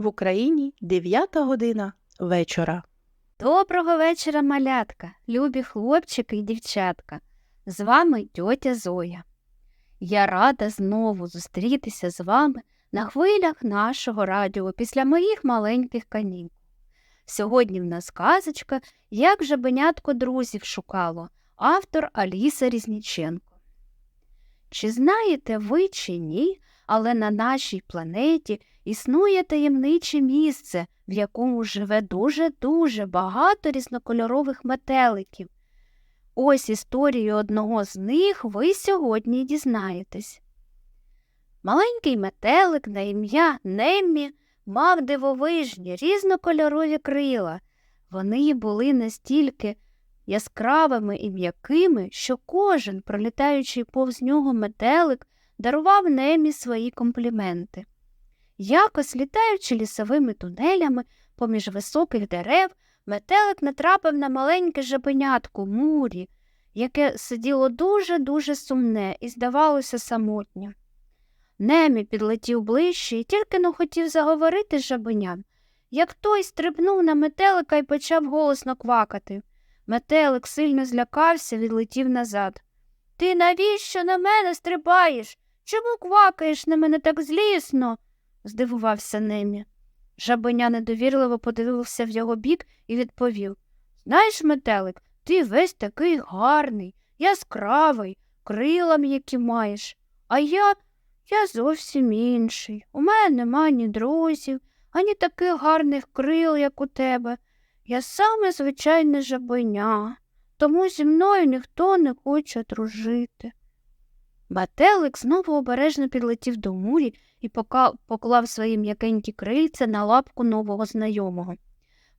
В Україні 9 година вечора. Доброго вечора, малятка, любі хлопчики і дівчатка. З вами тьотя Зоя. Я рада знову зустрітися з вами на хвилях нашого радіо після моїх маленьких канікул. Сьогодні в нас казочка Як жабенятко друзів шукало, автор Аліса Різніченко. Чи знаєте ви чи ні, але на нашій планеті існує таємниче місце, в якому живе дуже-дуже багато різнокольорових метеликів. Ось історію одного з них ви сьогодні дізнаєтесь. Маленький метелик на ім'я Неммі мав дивовижні різнокольорові крила. Вони були настільки яскравими і м'якими, що кожен, пролітаючий повз нього метелик, дарував Немі свої компліменти. Якось літаючи лісовими тунелями поміж високих дерев, метелик натрапив на маленьке жабенятко мурі, яке сиділо дуже-дуже сумне і здавалося самотнім. Немі підлетів ближче і тільки но хотів заговорити з жабеням, як той стрибнув на метелика і почав голосно квакати. Метелик сильно злякався, відлетів назад. Ти навіщо на мене стрибаєш? Чому квакаєш на мене так злісно? здивувався Немі. Жабеня недовірливо подивився в його бік і відповів Знаєш, метелик, ти весь такий гарний, яскравий, крила м'які маєш. А я я зовсім інший. У мене нема ні друзів, ані таких гарних крил, як у тебе. Я саме звичайне жабеня, тому зі мною ніхто не хоче дружити. Бателик знову обережно підлетів до мурі і поклав свої м'якенькі крильця на лапку нового знайомого.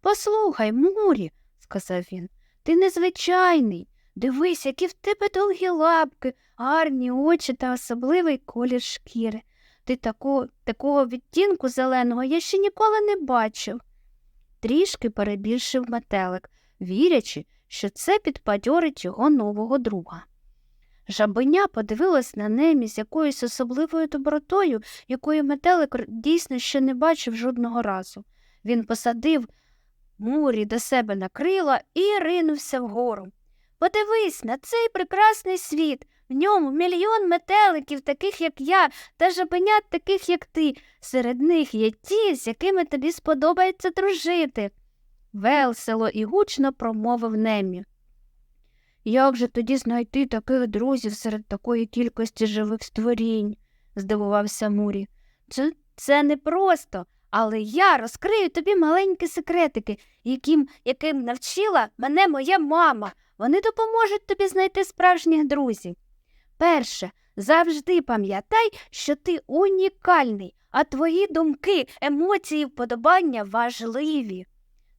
Послухай, Мурі, сказав він, ти незвичайний. Дивись, які в тебе довгі лапки, гарні очі та особливий колір шкіри. Ти таку, такого відтінку зеленого я ще ніколи не бачив. Трішки перебільшив метелик, вірячи, що це підбадьорить його нового друга. Жабеня подивилась на немі з якоюсь особливою добротою, якої метелик дійсно ще не бачив жодного разу. Він посадив мурі до себе на крила і ринувся вгору. Подивись на цей прекрасний світ. В ньому мільйон метеликів, таких, як я, та жабенят, таких, як ти. Серед них є ті, з якими тобі сподобається дружити. Весело і гучно промовив Немі. Як же тоді знайти таких друзів серед такої кількості живих створінь? здивувався Мурі. Це, це непросто, але я розкрию тобі маленькі секретики, яким, яким навчила мене моя мама. Вони допоможуть тобі знайти справжніх друзів. Перше, завжди пам'ятай, що ти унікальний, а твої думки, емоції, вподобання важливі.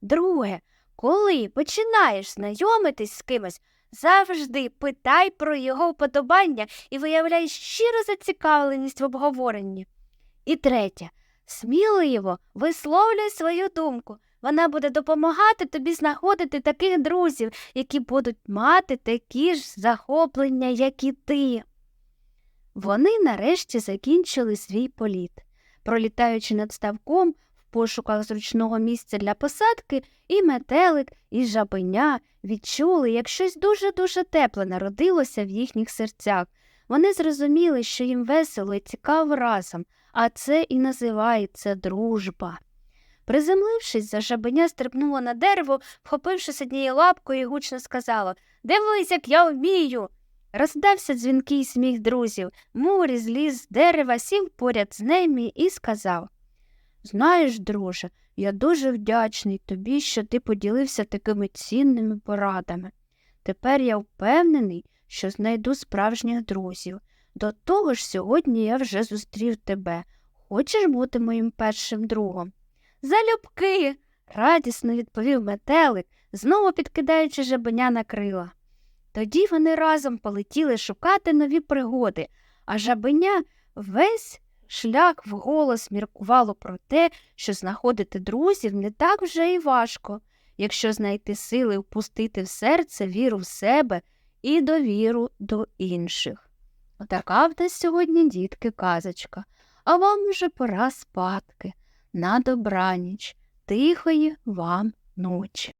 Друге, коли починаєш знайомитись з кимось, завжди питай про його вподобання і виявляй щиру зацікавленість в обговоренні. І третє, сміливо висловлюй свою думку. Вона буде допомагати тобі знаходити таких друзів, які будуть мати такі ж захоплення, як і ти. Вони нарешті закінчили свій політ. Пролітаючи над ставком пошуках зручного місця для посадки, і метелик, і жабеня відчули, як щось дуже-дуже тепле народилося в їхніх серцях. Вони зрозуміли, що їм весело і цікаво разом, а це і називається дружба. Приземлившись, за жабеня стрибнула на дерево, вхопившись однією лапкою і гучно сказала Дивись, як я вмію. Роздався дзвінкий сміх друзів. Мурі зліз з дерева, сів поряд з Немі і сказав Знаєш, друже, я дуже вдячний тобі, що ти поділився такими цінними порадами. Тепер я впевнений, що знайду справжніх друзів. До того ж, сьогодні я вже зустрів тебе. Хочеш бути моїм першим другом? Залюбки. радісно відповів метелик, знову підкидаючи жабеня на крила. Тоді вони разом полетіли шукати нові пригоди, а жабеня весь шлях вголос міркувало про те, що знаходити друзів не так вже й важко, якщо знайти сили впустити в серце віру в себе і довіру до інших. Отака в нас сьогодні, дітки, казочка, а вам вже пора спадки. на добраніч, тихої вам ночі.